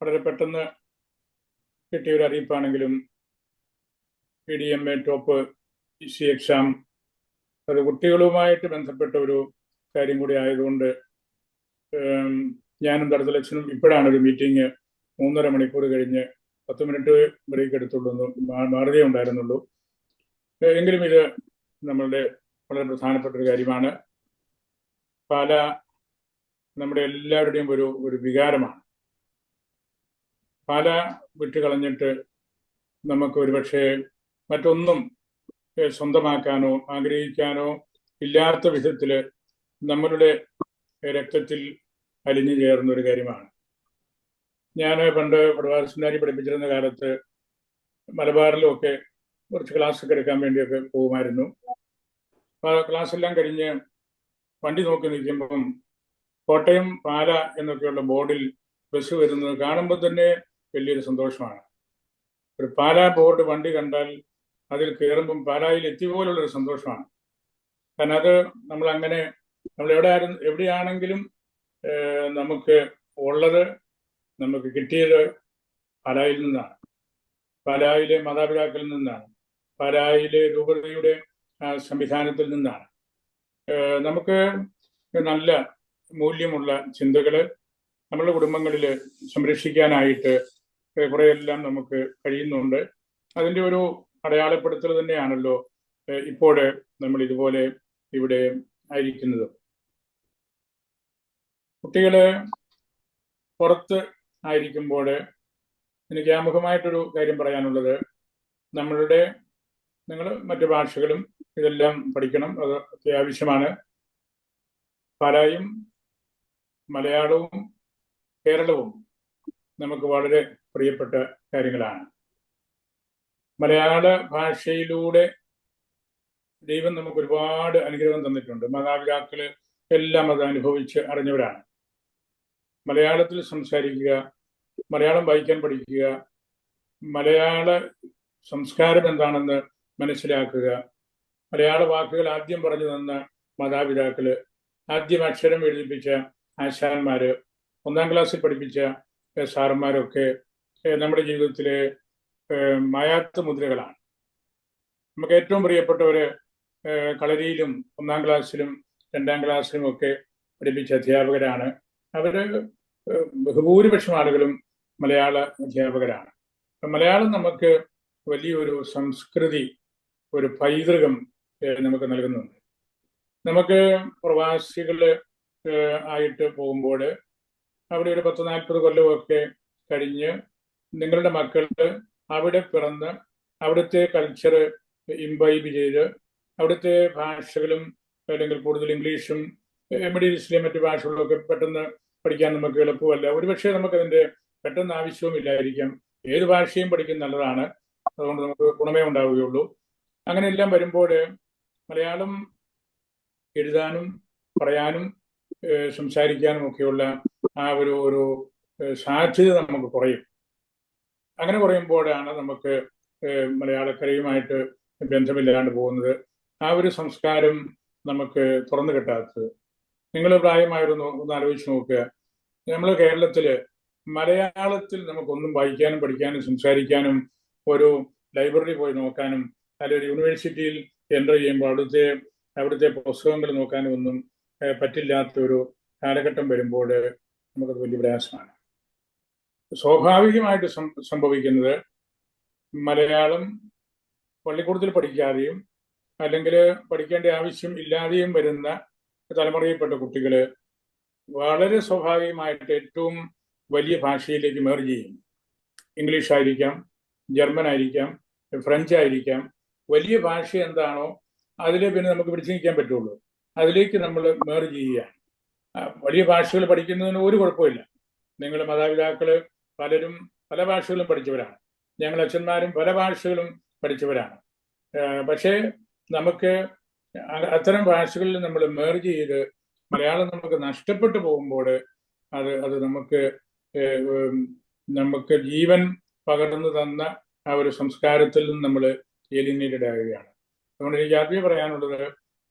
വളരെ പെട്ടെന്ന് കിട്ടിയ ഒരു അറിയിപ്പാണെങ്കിലും P D M A top C exam അത് കുട്ടികളുമായിട്ട് ബന്ധപ്പെട്ട ഒരു കാര്യം കൂടി ആയതുകൊണ്ട് ഞാനും തടത്തലക്ഷനും ഇപ്പോഴാണ് ഒരു മീറ്റിംഗ് മൂന്നര മണിക്കൂർ കഴിഞ്ഞ് പത്ത് മിനിറ്റ് ബ്രേക്ക് എടുത്തുള്ളൂ മാറുകയേ ഉണ്ടായിരുന്നുള്ളൂ. എങ്കിലും ഇത് നമ്മളുടെ വളരെ പ്രധാനപ്പെട്ട ഒരു കാര്യമാണ്. പാല നമ്മുടെ എല്ലാവരുടെയും ഒരു ഒരു വികാരമാണ്. പല വിട്ടുകളഞ്ഞിട്ട് നമുക്ക് ഒരുപക്ഷെ മറ്റൊന്നും സ്വന്തമാക്കാനോ ആഗ്രഹിക്കാനോ ഇല്ലാത്ത വിധത്തിൽ നമ്മളുടെ രക്തത്തിൽ അലിഞ്ഞു ചേർന്ന ഒരു കാര്യമാണ്. ഞാൻ പണ്ട് പ്രവാസിനാരി പഠിപ്പിച്ചിരുന്ന കാലത്ത് മലബാറിലുമൊക്കെ കുറച്ച് ക്ലാസ്സൊക്കെ എടുക്കാൻ വേണ്ടിയൊക്കെ പോകുമായിരുന്നു. ക്ലാസ് എല്ലാം കഴിഞ്ഞ് വണ്ടി നോക്കി നിൽക്കുമ്പം കോട്ടയം പാല എന്നൊക്കെയുള്ള ബോർഡിൽ ബസ് വരുന്നത് കാണുമ്പോൾ തന്നെ വലിയൊരു സന്തോഷമാണ്. ഒരു പാലാ ബോർഡ് വണ്ടി കണ്ടാൽ അതിൽ കയറുമ്പം പാലായിൽ എത്തിയ പോലുള്ളൊരു സന്തോഷമാണ്. കാരണം അത് നമ്മൾ അങ്ങനെ നമ്മൾ എവിടെ ആയിരുന്നു എവിടെയാണെങ്കിലും നമുക്ക് ഉള്ളത് നമുക്ക് കിട്ടിയത് പാലായിൽ നിന്നാണ്. പാലായിലെ മാതാപിതാക്കളിൽ നിന്നാണ്. പാലായിലെ രൂപതയുടെ സംവിധാനത്തിൽ നിന്നാണ്. നമുക്ക് നല്ല മൂല്യമുള്ള ചിന്തകൾ നമ്മുടെ കുടുംബങ്ങളിൽ സംരക്ഷിക്കാനായിട്ട് കുറെയെല്ലാം നമുക്ക് കഴിയുന്നുണ്ട്. അതിന്റെ ഒരു അടയാളപ്പെടുത്തൽ തന്നെയാണല്ലോ ഇപ്പോൾ നമ്മൾ ഇതുപോലെ ഇവിടെ ആയിരിക്കുന്നത്. കുട്ടികൾ പുറത്ത് ആയിരിക്കുമ്പോൾ എനിക്ക് ആമുഖമായിട്ടൊരു കാര്യം പറയാനുള്ളത്. നമ്മളുടെ നിങ്ങൾ മറ്റു ഭാഷകളും ഇതെല്ലാം പഠിക്കണം അത് അത്യാവശ്യമാണ്. പാലായും മലയാളവും കേരളവും നമുക്ക് വളരെ പ്രിയപ്പെട്ട കാര്യങ്ങളാണ്. മലയാള ഭാഷയിലൂടെ ദൈവം നമുക്ക് ഒരുപാട് അനുഗ്രഹം തന്നിട്ടുണ്ട്. മാതാപിതാക്കൾ എല്ലാം അത് അനുഭവിച്ച് അറിഞ്ഞവരാണ്. മലയാളത്തിൽ സംസാരിക്കുക മലയാളം വായിക്കാൻ പഠിക്കുക മലയാള സംസ്കാരം എന്താണെന്ന് മനസ്സിലാക്കുക മലയാള വാക്കുകൾ ആദ്യം പറഞ്ഞു തന്ന മാതാപിതാക്കൾ ആദ്യം അക്ഷരം എഴുതിപ്പിച്ച ആശാന്മാര് ഒന്നാം ക്ലാസ്സിൽ പഠിപ്പിച്ച സാറന്മാരൊക്കെ നമ്മുടെ ജീവിതത്തിലെ മായാത്ത മുദ്രകളാണ്. നമുക്ക് ഏറ്റവും പ്രിയപ്പെട്ടവര് കളരിയിലും ഒന്നാം ക്ലാസ്സിലും രണ്ടാം ക്ലാസ്സിലും ഒക്കെ പഠിപ്പിച്ച അധ്യാപകരാണ്. അവർ ബഹുഭൂരിപക്ഷം ആളുകളും മലയാള അധ്യാപകരാണ്. മലയാളം നമുക്ക് വലിയൊരു സംസ്കൃതി ഒരു പൈതൃകം നമുക്ക് നൽകുന്നുണ്ട്. നമുക്ക് പ്രവാസികൾ ആയിട്ട് പോകുമ്പോൾ അവിടെ ഒരു പത്ത് നാൽപ്പത് കൊല്ലമൊക്കെ കഴിഞ്ഞ് നിങ്ങളുടെ മക്കൾ അവിടെ പിറന്ന് അവിടുത്തെ കൾച്ചർ ഇംബൈബ് ചെയ്ത് അവിടുത്തെ ഭാഷകളും അല്ലെങ്കിൽ കൂടുതൽ ഇംഗ്ലീഷും മിഡിൽ ഈസ്റ്റിലെ മറ്റു ഭാഷകളൊക്കെ പെട്ടെന്ന് പഠിക്കാൻ നമുക്ക് എളുപ്പമല്ല. ഒരുപക്ഷെ നമുക്കതിന്റെ പെട്ടെന്ന് ആവശ്യവും ഇല്ലായിരിക്കാം ഏത് ഭാഷയും പഠിക്കുന്ന നല്ലതാണ്. അതുകൊണ്ട് നമുക്ക് ഗുണമേ ഉണ്ടാവുകയുള്ളൂ. അങ്ങനെയെല്ലാം വരുമ്പോൾ മലയാളം എഴുതാനും പറയാനും സംസാരിക്കാനും ഒക്കെയുള്ള ആ ഒരു ഒരു സാധ്യത നമുക്ക് കുറയും. അങ്ങനെ കുറയുമ്പോഴാണ് നമുക്ക് മലയാളക്കരയുമായിട്ട് ബന്ധമില്ലാണ്ട് പോകുന്നത്. ആ ഒരു സംസ്കാരം നമുക്ക് തുറന്നു കിട്ടാത്തത്. നിങ്ങൾ പ്രായമായിരുന്നു? ഒന്ന് ആലോചിച്ച് നോക്കുക. നമ്മൾ കേരളത്തിൽ മലയാളത്തിൽ നമുക്കൊന്നും വായിക്കാനും പഠിക്കാനും സംസാരിക്കാനും ഒരു ലൈബ്രറി പോയി നോക്കാനും അല്ലെങ്കിൽ ഒരു യൂണിവേഴ്സിറ്റിയിൽ എന്റർ ചെയ്യുമ്പോൾ അവിടുത്തെ അവിടുത്തെ പുസ്തകങ്ങൾ നോക്കാനും ഒന്നും പറ്റില്ലാത്ത ഒരു കാലഘട്ടം വരുമ്പോൾ നമുക്കത് വലിയ പ്രയാസമാണ്. സ്വാഭാവികമായിട്ട് സംഭവിക്കുന്നത് മലയാളം പള്ളിക്കൂടത്തിൽ പഠിക്കാതെയും അല്ലെങ്കിൽ പഠിക്കേണ്ട ആവശ്യം ഇല്ലാതെയും വരുന്ന തലമുറയിൽപ്പെട്ട കുട്ടികൾ വളരെ സ്വാഭാവികമായിട്ട് ഏറ്റവും വലിയ ഭാഷയിലേക്ക് മേർജ് ചെയ്യും. ഇംഗ്ലീഷ് ആയിരിക്കാം ജർമ്മൻ ആയിരിക്കാം ഫ്രഞ്ച് ആയിരിക്കാം. വലിയ ഭാഷ എന്താണോ അതിലെ പിന്നെ നമുക്ക് പിടിച്ചു നിൽക്കാൻ പറ്റുള്ളൂ. അതിലേക്ക് നമ്മൾ മേർജ് ചെയ്യുക വലിയ ഭാഷകൾ പഠിക്കുന്നതിന് ഒരു കുഴപ്പമില്ല. നിങ്ങളുടെ മാതാപിതാക്കൾ പലരും പല ഭാഷകളും പഠിച്ചവരാണ്. ഞങ്ങൾ അച്ഛന്മാരും പല ഭാഷകളും പഠിച്ചവരാണ്. പക്ഷേ നമുക്ക് അത്തരം ഭാഷകളിൽ നമ്മൾ മേർജ് ചെയ്ത് മലയാളം നമുക്ക് നഷ്ടപ്പെട്ടു പോകുമ്പോൾ അത് അത് നമുക്ക് നമുക്ക് ജീവൻ പകർന്നു തന്ന ആ ഒരു സംസ്കാരത്തിൽ നിന്ന് നമ്മൾ എലിനേറ്റഡ് ആവുകയാണ് അതുകൊണ്ട് എനിക്ക് ആദ്യം പറയാനുള്ളത്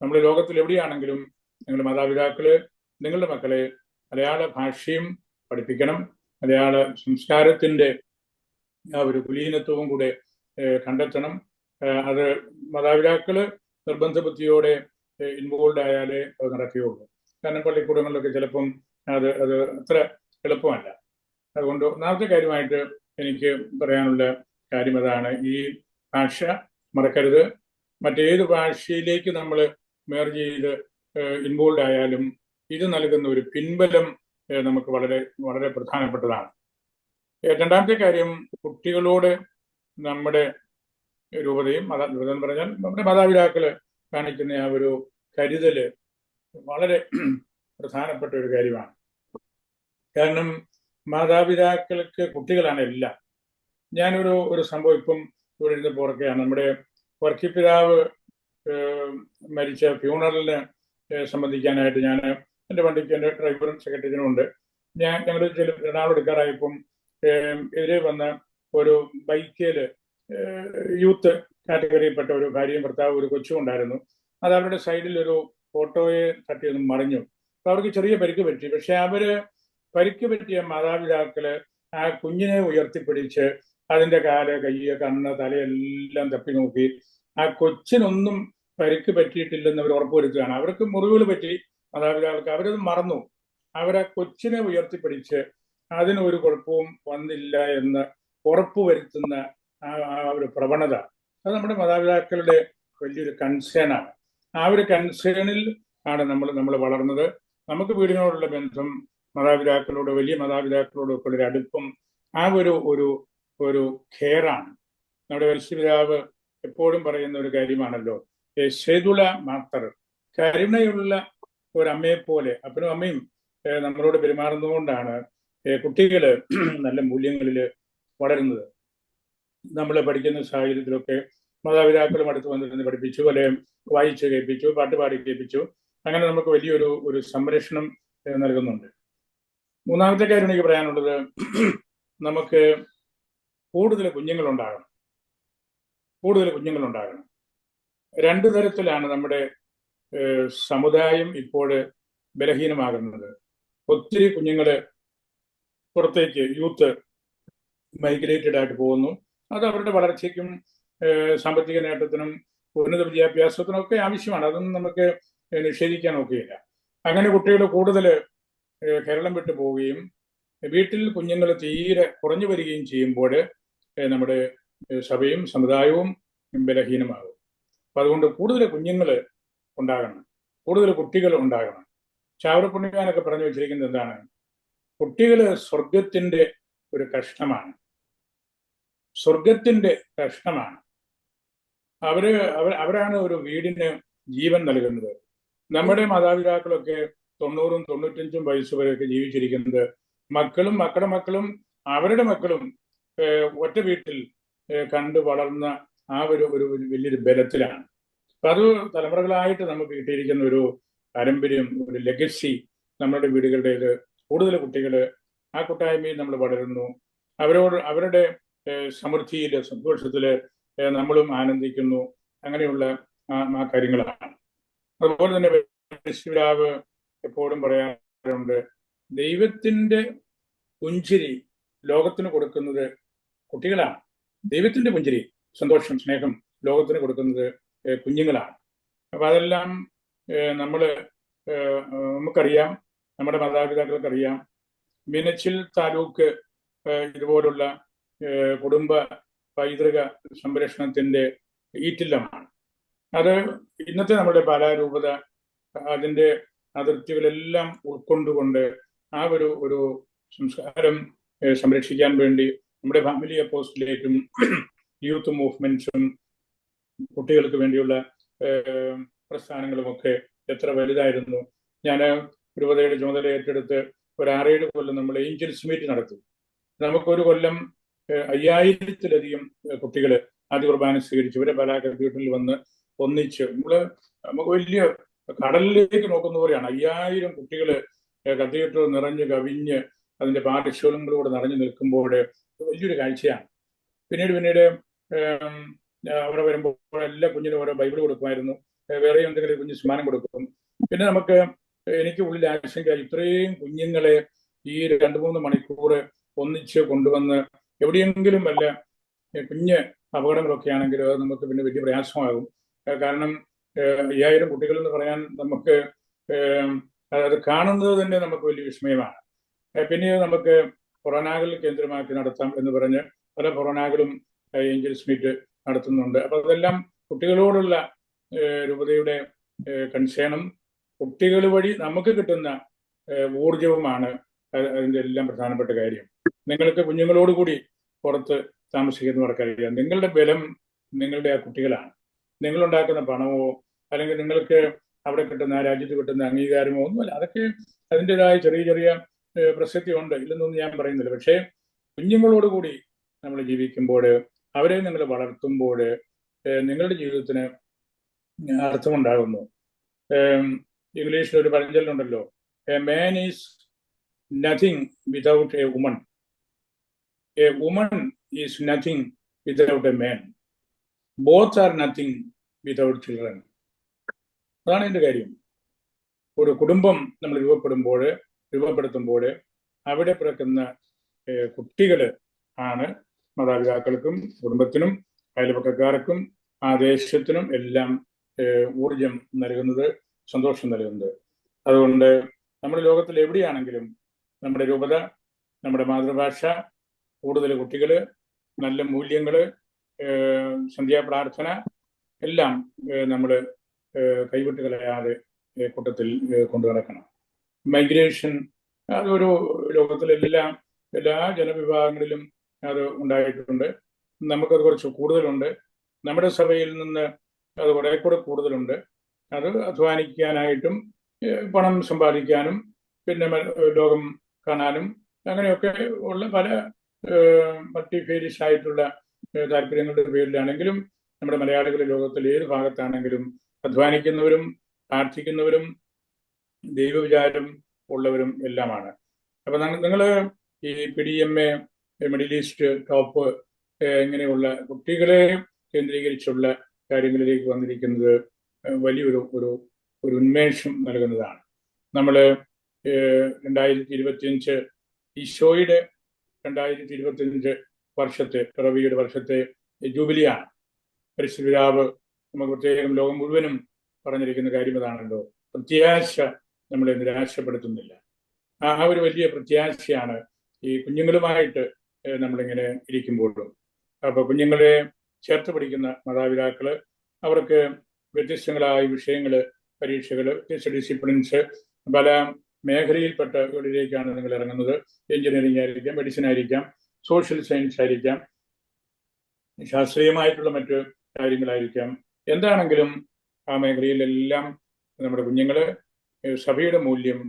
നമ്മൾ ലോകത്തിൽ എവിടെയാണെങ്കിലും നിങ്ങളുടെ മാതാപിതാക്കൾ നിങ്ങളുടെ മക്കളെ മലയാള ഭാഷയും പഠിപ്പിക്കണം. മലയാള സംസ്കാരത്തിന്റെ ആ ഒരു കുലീനത്വവും കൂടെ കണ്ടെത്തണം. അത് മാതാപിതാക്കൾ നിർബന്ധ ബുദ്ധിയോടെ ഇൻവോൾവ് ആയാലേ അത് നടക്കുകയുള്ളൂ. കാരണം പള്ളിക്കൂടങ്ങളിലൊക്കെ ചിലപ്പം അത് അത് അത്ര എളുപ്പമല്ല. അതുകൊണ്ട് ഒന്നാമത്തെ കാര്യമായിട്ട് എനിക്ക് പറയാനുള്ള കാര്യം അതാണ്. ഈ ഭാഷ മറക്കരുത്. മറ്റേത് ഭാഷയിലേക്ക് നമ്മൾ മേർജ് ചെയ്ത് ഇൻവോൾവ് ആയാലും ഇത് നൽകുന്ന ഒരു പിൻബലം നമുക്ക് വളരെ വളരെ പ്രധാനപ്പെട്ടതാണ്. രണ്ടാമത്തെ കാര്യം കുട്ടികളോട് നമ്മുടെ രൂപതയും മത രൂപത പറഞ്ഞാൽ നമ്മുടെ മാതാപിതാക്കൾ കാണിക്കുന്ന ആ ഒരു കരുതൽ വളരെ പ്രധാനപ്പെട്ട ഒരു കാര്യമാണ്. കാരണം മാതാപിതാക്കൾക്ക് കുട്ടികളാണ് എല്ലാം. ഞാനൊരു ഒരു സംഭവം ഇപ്പം ഇവിടെ ഇരുന്ന് പോറക്കെയാണ് നമ്മുടെ വർക്കിപ്പിതാവ് മരിച്ച ഫ്യൂണറലിന് സംബന്ധിക്കാനായിട്ട് ഞാൻ എന്റെ വണ്ടിക്ക് എന്റെ ഡ്രൈവറും സെക്രട്ടറിയും ഉണ്ട്. ഞാൻ ഞങ്ങൾ ചില എറണാകുളം എടുക്കാറായപ്പം എതിരെ വന്ന ഒരു ബൈക്കിൽ യൂത്ത് കാറ്റഗറിയിൽപ്പെട്ട ഒരു ഭാര്യയും ഭർത്താവ് ഒരു കൊച്ചും ഉണ്ടായിരുന്നു. അത് അവരുടെ സൈഡിൽ ഒരു ഓട്ടോയെ തട്ടി ഒന്ന് മറിഞ്ഞു. അപ്പൊ അവർക്ക് ചെറിയ പരിക്ക് പറ്റി. പക്ഷെ അവർ പരിക്ക് പറ്റിയ മാതാപിതാക്കൾ ആ കുഞ്ഞിനെ ഉയർത്തിപ്പിടിച്ച് അതിന്റെ കാൽ കയ്യ് കണ്ണ് തലയെല്ലാം തപ്പി നോക്കി ആ കൊച്ചിനൊന്നും പരിക്ക് പറ്റിയിട്ടില്ലെന്ന് അവർ ഉറപ്പുവരുത്തുകയാണ്. അവർക്ക് മുറിവുകൾ പറ്റി. മാതാപിതാക്കൾക്ക് അവരത് മറന്നു. അവരെ കൊച്ചിനെ ഉയർത്തിപ്പിടിച്ച് അതിന് ഒരു കുഴപ്പവും വന്നില്ല എന്ന് ഉറപ്പുവരുത്തുന്ന ആ ഒരു പ്രവണത. അത് നമ്മുടെ മാതാപിതാക്കളുടെ വലിയൊരു കൺസേണാണ് ആ ഒരു കൺസേണിൽ ആണ് നമ്മൾ നമ്മൾ വളർന്നത്. നമുക്ക് വീടിനോടുള്ള ബന്ധം മാതാപിതാക്കളോട് വലിയ മാതാപിതാക്കളോടൊക്കെ ഒരു അടുപ്പം ആ ഒരു ഒരു ഒരു കെയറാണ് നമ്മുടെ വത്സ്യപിതാവ് എപ്പോഴും പറയുന്ന ഒരു കാര്യമാണല്ലോ ശേതുല മാത്തർ കരുണയുള്ള ഒരു അമ്മയെ പോലെ അപ്പനും അമ്മയും നമ്മളോട് പെരുമാറുന്നതുകൊണ്ടാണ് കുട്ടികൾ നല്ല മൂല്യങ്ങളിൽ വളരുന്നത്. നമ്മൾ പഠിക്കുന്ന സാഹചര്യത്തിലൊക്കെ മാതാപിതാക്കളും അടുത്ത് വന്നിരുന്ന് പഠിപ്പിച്ചു അല്ലെങ്കിൽ വായിച്ച് കേൾപ്പിച്ചു പാട്ട് പാടി കേൾപ്പിച്ചു. അങ്ങനെ നമുക്ക് വലിയൊരു ഒരു സംരക്ഷണം നൽകുന്നുണ്ട്. മൂന്നാമത്തെ കാര്യം എനിക്ക് പറയാനുള്ളത് നമുക്ക് കൂടുതൽ കുഞ്ഞുങ്ങൾ ഉണ്ടാകണം കൂടുതൽ കുഞ്ഞുങ്ങൾ ഉണ്ടാകണം രണ്ടു തരത്തിലാണ് നമ്മുടെ സമുദായം ഇപ്പോൾ ബലഹീനമാകുന്നത്. ഒത്തിരി കുഞ്ഞുങ്ങൾ പുറത്തേക്ക് യൂത്ത് മൈഗ്രേറ്റഡ് ആയിട്ട് പോകുന്നു. അത് അവരുടെ വളർച്ചയ്ക്കും സാമ്പത്തിക നേട്ടത്തിനും ഉന്നത വിദ്യാഭ്യാസത്തിനും ഒക്കെ ആവശ്യമാണ്. അതൊന്നും നമുക്ക് നിഷേധിക്കാൻ ഒക്കെയില്ല അങ്ങനെ കുട്ടികൾ കൂടുതൽ കേരളം വിട്ടു പോവുകയും വീട്ടിൽ കുഞ്ഞുങ്ങൾ തീരെ കുറഞ്ഞു വരികയും ചെയ്യുമ്പോൾ നമ്മുടെ സഭയും സമുദായവും ബലഹീനമാകും. അപ്പൊ അതുകൊണ്ട് കൂടുതൽ കുഞ്ഞുങ്ങൾ ഉണ്ടാകണം. കൂടുതൽ കുട്ടികൾ ഉണ്ടാകണം. ചാവറപ്പുണ്യാനൊക്കെ പറഞ്ഞു വെച്ചിരിക്കുന്നത് എന്താണ്? കുട്ടികൾ സ്വർഗത്തിന്റെ ഒരു കഷ്ണമാണ്. സ്വർഗത്തിന്റെ കഷ്ണമാണ്. അവർ അവർ അവരാണ് ഒരു വീടിന് ജീവൻ നൽകുന്നത്. നമ്മുടെ മാതാപിതാക്കളൊക്കെ തൊണ്ണൂറും തൊണ്ണൂറ്റഞ്ചും വയസ്സ് വരെയൊക്കെ ജീവിച്ചിരിക്കുന്നത് മക്കളും മക്കളുടെ മക്കളും അവരുടെ മക്കളും ഒറ്റ വീട്ടിൽ കണ്ടു വളർന്ന ആ ഒരു ഒരു വലിയൊരു ബലത്തിലാണ്. അപ്പൊ അത് തലമുറകളായിട്ട് നമുക്ക് കിട്ടിയിരിക്കുന്ന ഒരു പാരമ്പര്യം ഒരു ലെഗസി നമ്മുടെ വീടുകളുടേത്. കൂടുതൽ കുട്ടികൾ ആ കൂട്ടായ്മയിൽ നമ്മൾ വളരുന്നു. അവരോട് അവരുടെ സമൃദ്ധിയിൽ സന്തോഷത്തിൽ നമ്മളും ആനന്ദിക്കുന്നു. അങ്ങനെയുള്ള ആ കാര്യങ്ങളാണ്. അതുപോലെ തന്നെ ശിവരാവ് എപ്പോഴും പറയാറുണ്ട് ദൈവത്തിന്റെ പുഞ്ചിരി ലോകത്തിന് കൊടുക്കുന്നത് കുട്ടികളാണ്. ദൈവത്തിന്റെ പുഞ്ചിരി സന്തോഷം സ്നേഹം ലോകത്തിന് കൊടുക്കുന്നത് കുഞ്ഞുങ്ങളാണ്. അപ്പൊ അതെല്ലാം നമ്മൾ നമുക്കറിയാം. നമ്മുടെ മാതാപിതാക്കൾക്കറിയാം. മിനച്ചിൽ താലൂക്ക് ഇതുപോലുള്ള കുടുംബ പൈതൃക സംരക്ഷണത്തിന്റെ ഈറ്റില്ലമാണ്. അത് ഇന്നത്തെ നമ്മുടെ പാലാരൂപത അതിന്റെ അതിർത്തികളെല്ലാം ഉൾക്കൊണ്ടുകൊണ്ട് ആ ഒരു ഒരു സംസ്കാരം സംരക്ഷിക്കാൻ വേണ്ടി നമ്മുടെ ഫാമിലി അപ്പോസ്റ്റിലേറ്റും യൂത്ത് മൂവ്മെന്റ്സും കുട്ടികൾക്ക് വേണ്ടിയുള്ള പ്രസ്ഥാനങ്ങളുമൊക്കെ എത്ര വലുതായിരുന്നു. ഞാൻ രൂപതയുടെ ചുമതല ഏറ്റെടുത്ത് ഒരു ആറേഴ് കൊല്ലം നമ്മൾ ഏഞ്ചൽസ് മീറ്റ് നടത്തി. നമുക്കൊരു കൊല്ലം അയ്യായിരത്തിലധികം കുട്ടികൾ ആദ്യ കുർബാന സ്വീകരിച്ചു. ഇവരെ കമ്പ്യൂട്ടറിൽ വന്ന് ഒന്നിച്ച് നമ്മൾ നമുക്ക് വലിയ കടലിലേക്ക് നോക്കുന്ന പോലെയാണ്. അയ്യായിരം കുട്ടികൾ കത്തീഡ്രൽ നിറഞ്ഞ് കവിഞ്ഞ് അതിന്റെ പാഠശാലകളിലൂടെ നിറഞ്ഞു നിൽക്കുമ്പോൾ വലിയൊരു കാഴ്ചയാണ്. പിന്നീട് പിന്നീട് അവിടെ വരുമ്പോൾ എല്ലാ കുഞ്ഞിനും ഓരോ ബൈബിൾ കൊടുക്കുമായിരുന്നു. വേറെ എന്തെങ്കിലും കുഞ്ഞ് സമ്മാനം കൊടുക്കും. പിന്നെ നമുക്ക് എനിക്ക് ഉള്ളിൽ ആശങ്ക ഇത്രയും കുഞ്ഞുങ്ങളെ ഈ രണ്ടു മൂന്ന് മണിക്കൂർ ഒന്നിച്ച് കൊണ്ടുവന്ന് എവിടെയെങ്കിലും വല്ല കുഞ്ഞ് അപകടങ്ങളൊക്കെ ആണെങ്കിൽ അത് നമുക്ക് പിന്നെ വലിയ പ്രയാസമാകും. കാരണം അയ്യായിരം കുട്ടികൾ എന്ന് പറയാൻ നമുക്ക് അത് കാണുന്നത് തന്നെ നമുക്ക് വലിയ വിസ്മയമാണ്. പിന്നെ നമുക്ക് കൊറോനാകൾ കേന്ദ്രമാക്കി നടത്താം എന്ന് പറഞ്ഞ് പല കൊറോനാകളും ഏഞ്ചൽസ് മീറ്റ് നടത്തുന്നുണ്ട്. അപ്പൊ അതെല്ലാം കുട്ടികളോടുള്ള രൂപതയുടെ കൺസേണും കുട്ടികൾ വഴി നമുക്ക് കിട്ടുന്ന ഊർജവുമാണ് അത് അതിന്റെ എല്ലാം പ്രധാനപ്പെട്ട കാര്യം. നിങ്ങൾക്ക് കുഞ്ഞുങ്ങളോട് കൂടി പുറത്ത് താമസിക്കുന്നവർക്കറിയാം നിങ്ങളുടെ ബലം നിങ്ങളുടെ ആ കുട്ടികളാണ്. നിങ്ങളുണ്ടാക്കുന്ന പണമോ അല്ലെങ്കിൽ നിങ്ങൾക്ക് അവിടെ കിട്ടുന്ന ആ രാജ്യത്ത് കിട്ടുന്ന അംഗീകാരമോ ഒന്നുമല്ല. അതൊക്കെ അതിന്റെതായ ചെറിയ ചെറിയ പ്രസക്തി ഉണ്ട് ഇല്ലെന്നൊന്നും ഞാൻ പറയുന്നില്ല. പക്ഷേ കുഞ്ഞുങ്ങളോട് കൂടി നമ്മൾ ജീവിക്കുമ്പോൾ അവരെ നിങ്ങൾ വളർത്തുമ്പോൾ നിങ്ങളുടെ ജീവിതത്തിന് അർത്ഥമുണ്ടാകുന്നു. ഇംഗ്ലീഷിൽ ഒരു പഴഞ്ചൊല്ലുണ്ടല്ലോ a man is nothing without a woman a woman is nothing without a man both are nothing without children അതാണ് എന്റെ കാര്യം. ഒരു കുടുംബം നമ്മൾ രൂപപ്പെടുമ്പോൾ രൂപപ്പെടുത്തുമ്പോൾ അവിടെ പിറക്കുന്ന കുട്ടികൾ ആണ് മാതാപിതാക്കൾക്കും കുടുംബത്തിനും അയൽപക്കക്കാർക്കും ആ ദേശത്തിനും എല്ലാം ഊർജം നൽകുന്നത് സന്തോഷം നൽകുന്നത്. അതുകൊണ്ട് നമ്മുടെ ലോകത്തിൽ എവിടെയാണെങ്കിലും നമ്മുടെ രൂപത നമ്മുടെ മാതൃഭാഷ കൂടുതൽ കുട്ടികൾ നല്ല മൂല്യങ്ങൾ സന്ധ്യാപ്രാർത്ഥന എല്ലാം നമ്മൾ കൈവിട്ട് കളയാതെ കൂട്ടത്തിൽ കൊണ്ടു നടക്കണം. മൈഗ്രേഷൻ അതൊരു ലോകത്തിലെല്ലാം എല്ലാ ജനവിഭാഗങ്ങളിലും അത് ഉണ്ടായിട്ടുണ്ട്. നമുക്കത് കുറച്ച് കൂടുതലുണ്ട്. നമ്മുടെ സഭയിൽ നിന്ന് അത് കുറെ കൂടെ കൂടുതലുണ്ട്. അത് അധ്വാനിക്കാനായിട്ടും പണം സമ്പാദിക്കാനും പിന്നെ ലോകം കാണാനും അങ്ങനെയൊക്കെ ഉള്ള പല മൾട്ടിഫേരിയസ് ആയിട്ടുള്ള താല്പര്യങ്ങളുടെ പേരിലാണെങ്കിലും നമ്മുടെ മലയാളികൾ ലോകത്തിൽ ഏത് ഭാഗത്താണെങ്കിലും അധ്വാനിക്കുന്നവരും പ്രാർത്ഥിക്കുന്നവരും ദൈവവിചാരം ഉള്ളവരും എല്ലാമാണ്. അപ്പൊ നിങ്ങൾ ഈ P D M A middle east top ഇങ്ങനെയുള്ള കുട്ടികളെ കേന്ദ്രീകരിച്ചുള്ള കാര്യങ്ങളിലേക്ക് വന്നിരിക്കുന്നത് വലിയൊരു ഒരു ഒരു ഉന്മേഷം നൽകുന്നതാണ്. നമ്മൾ രണ്ടായിരത്തി ഇരുപത്തിയഞ്ച് ഈശോയുടെ രണ്ടായിരത്തി ഇരുപത്തിയഞ്ച് വർഷത്തെ പിറവിയുടെ വർഷത്തെ ജൂബിലിയാണ്. നമ്മൾ നമുക്ക് പ്രത്യേകം ലോകം മുഴുവനും പറഞ്ഞിരിക്കുന്ന കാര്യം അതാണല്ലോ. പ്രത്യാശ നമ്മളെ നിരാശപ്പെടുത്തുന്നില്ല. ആ ഒരു വലിയ പ്രത്യാശയാണ് ഈ കുഞ്ഞുങ്ങളുമായിട്ട് നമ്മളിങ്ങനെ ഇരിക്കുമ്പോഴും. അപ്പൊ കുഞ്ഞുങ്ങളെ ചേർത്ത് പഠിക്കുന്ന മാതാപിതാക്കൾ അവർക്ക് വ്യത്യസ്തങ്ങളായ വിഷയങ്ങൾ പരീക്ഷകൾ വ്യത്യസ്ത ഡിസിപ്ലിൻസ് പല മേഖലയിൽപ്പെട്ട മേഖലയിൽപ്പെട്ടവരിലേക്കാണ് നിങ്ങൾ ഇറങ്ങുന്നത്. എഞ്ചിനീയറിംഗ് ആയിരിക്കാം മെഡിസിൻ ആയിരിക്കാം സോഷ്യൽ സയൻസ് ആയിരിക്കാം ശാസ്ത്രീയമായിട്ടുള്ള മറ്റ് കാര്യങ്ങളായിരിക്കാം. എന്താണെങ്കിലും ആ മേഖലയിലെല്ലാം നമ്മുടെ കുഞ്ഞുങ്ങൾ സഭയുടെ മൂല്യം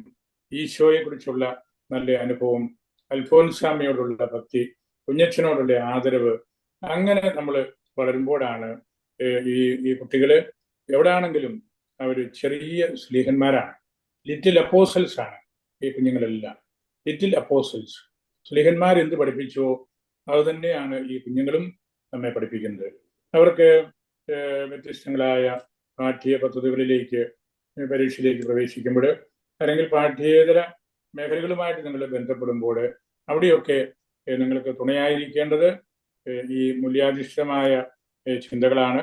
ഈശോയെ കുറിച്ചുള്ള നല്ല അനുഭവം അൽഫോൻസാമയോടുള്ള ഭക്തി കുഞ്ഞച്ഛനോടുള്ള ആദരവ് അങ്ങനെ നമ്മൾ വളരുമ്പോഴാണ് ഈ ഈ കുട്ടികൾ എവിടെയാണെങ്കിലും അവർ ചെറിയ സ്ലീഹന്മാരാണ്. ലിറ്റിൽ അപ്പോസൽസ് ആണ് ഈ കുഞ്ഞുങ്ങളെല്ലാം. ലിറ്റിൽ അപ്പോസൽസ് സ്ലീഹന്മാർ എന്ത് പഠിപ്പിച്ചോ അത് തന്നെയാണ് ഈ കുഞ്ഞുങ്ങളും നമ്മെ പഠിപ്പിക്കുന്നത്. അവർക്ക് വ്യത്യസ്തങ്ങളായ പാഠ്യ പദ്ധതികളിലേക്ക് പരീക്ഷയിലേക്ക് പ്രവേശിക്കുമ്പോൾ അല്ലെങ്കിൽ പാഠ്യേതര മേഖലകളുമായിട്ട് നിങ്ങൾ ബന്ധപ്പെടുമ്പോൾ അവിടെയൊക്കെ നിങ്ങൾക്ക് തുണയായിരിക്കേണ്ടത് ഈ മൂല്യാധിഷ്ഠിതമായ ചിന്തകളാണ്.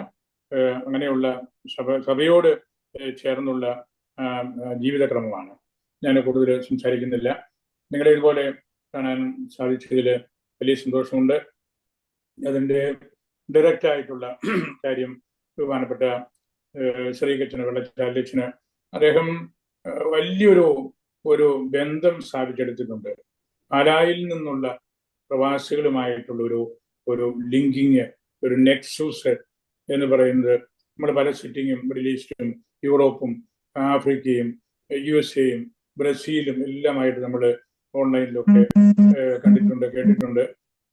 അങ്ങനെയുള്ള സഭ സഭയോട് ചേർന്നുള്ള ജീവിതക്രമമാണ്. ഞാൻ കൂടുതൽ സംസാരിക്കുന്നില്ല. നിങ്ങളെ ഇതുപോലെ കാണാൻ സാധിച്ചതിൽ വലിയ സന്തോഷമുണ്ട്. അതിന്റെ ഡയറക്റ്റ് ആയിട്ടുള്ള കാര്യം ബഹുമാനപ്പെട്ട ശ്രീകച്ചന് വെള്ളച്ചാലച്ചന് അദ്ദേഹം വലിയൊരു ഒരു ബന്ധം സ്ഥാപിച്ചെടുത്തിട്ടുണ്ട്. പാലായിൽ നിന്നുള്ള പ്രവാസികളുമായിട്ടുള്ള ഒരു ഒരു ലിങ്കിങ് ഒരു നെക്സൂസ് എന്ന് പറയുന്നത് നമ്മൾ പല സിറ്റിങ്ങും മിഡിൽ ഈസ്റ്റും യൂറോപ്പും ആഫ്രിക്കയും യു എസ് എയും ബ്രസീലും എല്ലാമായിട്ട് നമ്മൾ ഓൺലൈനിലൊക്കെ കണ്ടിട്ടുണ്ട് കേട്ടിട്ടുണ്ട്.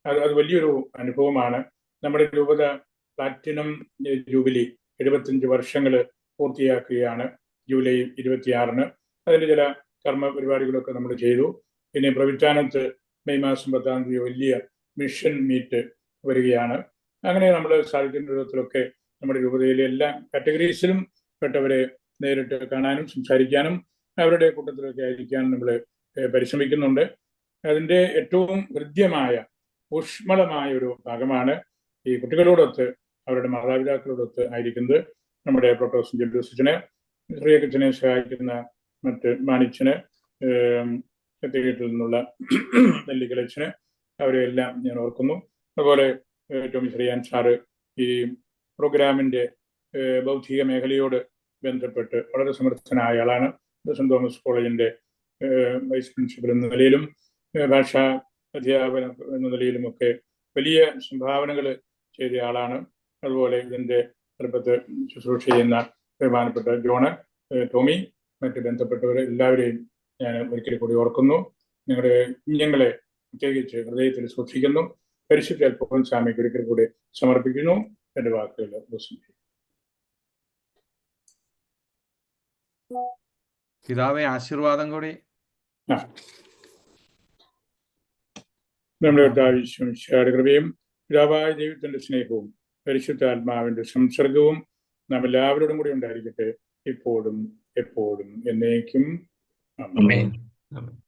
അത് അത് വലിയൊരു അനുഭവമാണ്. നമ്മുടെ രൂപത പ്ലാറ്റിനം ജൂബിലി എഴുപത്തിയഞ്ച് വർഷങ്ങൾ പൂർത്തിയാക്കുകയാണ് ജൂലൈ ഇരുപത്തിയാറിന്. അതിന്റെ ചില കർമ്മ പരിപാടികളൊക്കെ നമ്മൾ ചെയ്തു. പിന്നെ പ്രവിറ്റാനത്ത് മെയ് മാസം പത്താം തീയതി വലിയ മിഷൻ മീറ്റ് വരികയാണ്. അങ്ങനെ നമ്മൾ സാഹിത്യത്തിന്റെ വിധത്തിലൊക്കെ നമ്മുടെ രൂപതയിലെ എല്ലാ കാറ്റഗറീസിലും പെട്ടവരെ നേരിട്ട് കാണാനും സംസാരിക്കാനും അവരുടെ കൂട്ടത്തിലൊക്കെ ആയിരിക്കാനും നമ്മൾ പരിശ്രമിക്കുന്നുണ്ട്. അതിന്റെ ഏറ്റവും ഹൃദ്യമായ ഊഷ്മളമായ ഒരു ഭാഗമാണ് ഈ കുട്ടികളോടൊത്ത് അവരുടെ മാതാപിതാക്കളോടൊത്ത് ആയിരിക്കുന്നത് നമ്മുടെ പ്രൊഫസർ ജെല്ലൂസിനെ ശ്രീയക്കച്ചനെ സഹായിക്കുന്ന മറ്റ് മാണിച്ചന് സത്യകേട്ടിൽ നിന്നുള്ള നെല്ലിക്കലച്ചന് അവരെല്ലാം ഞാൻ ഓർക്കുന്നു. അതുപോലെ ടോമി ശ്രീയാൻ സാറ് ഈ പ്രോഗ്രാമിന്റെ ബൗദ്ധിക മേഖലയോട് ബന്ധപ്പെട്ട് വളരെ സമർത്ഥനായ ആളാണ്. സെന്റ് തോമസ് കോളേജിന്റെ വൈസ് പ്രിൻസിപ്പൽ എന്ന നിലയിലും ഭാഷാ അധ്യാപന എന്ന നിലയിലും ഒക്കെ വലിയ സംഭാവനകൾ ചെയ്ത ആളാണ്. അതുപോലെ ഇതിന്റെ തലപ്പത്ത് ശുശ്രൂഷ ചെയ്യുന്ന ബഹുമാനപ്പെട്ട ജോണ് ടോമി. മറ്റ് ബന്ധപ്പെട്ടവരെ എല്ലാവരെയും ഞാൻ ഒരിക്കൽ കൂടി ഓർക്കുന്നു. നിങ്ങളുടെ കുഞ്ഞുങ്ങളെ പ്രത്യേകിച്ച് ഹൃദയത്തിൽ സൂക്ഷിക്കുന്നു. പരിശുദ്ധ അൽപ്പം സ്വാമിക്ക് ഒരിക്കൽ കൂടി സമർപ്പിക്കുന്നു. എന്റെ വാക്കുകൾ. പിതാവെ ആശീർവാദം കൂടി. നമ്മുടെ കൃപയും പിതാവായ ദൈവത്തിന്റെ സ്നേഹവും പരിശുദ്ധ ആത്മാവിന്റെ സംസർഗവും നാം എല്ലാവരോടും കൂടി ഉണ്ടായിരിക്കട്ടെ. ഇപ്പോഴും എപ്പോഴും എന്നേക്കും. അമ്മേ